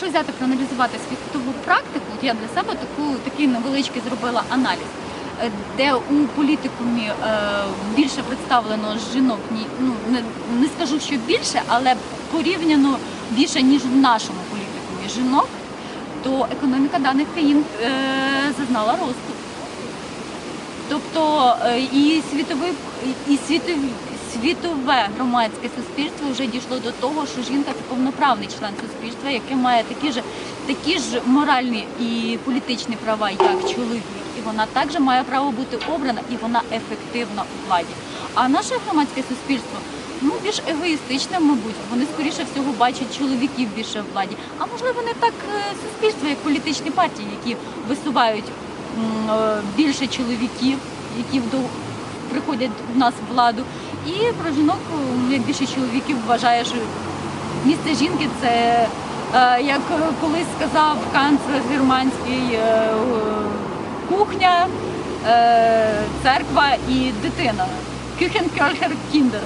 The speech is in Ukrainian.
взяти проаналізувати світову практику, от я для себе таку такий невеличкий зробила аналіз, е, де у політикумі е, більше представлено жінок, ні, ну не, не скажу, що більше, але порівняно більше ніж в нашому політикумі жінок, то економіка даних країн е, зазнала росту. Тобто е, і світовий і світові. Світове громадське суспільство вже дійшло до того, що жінка це повноправний член суспільства, яке має такі ж такі ж моральні і політичні права, як чоловік, і вона також має право бути обрана, і вона ефективна у владі. А наше громадське суспільство ну більш егоїстичне, мабуть, вони скоріше всього бачать чоловіків більше в владі. А можливо, не так е, суспільство, як політичні партії, які висувають е, більше чоловіків, які приходять в нас в владу. І про жінок як більше чоловіків вважає, що місце жінки це е, як колись сказав канцлер германський е, е, кухня, е, церква і дитина. Küchenkörcher Kinder.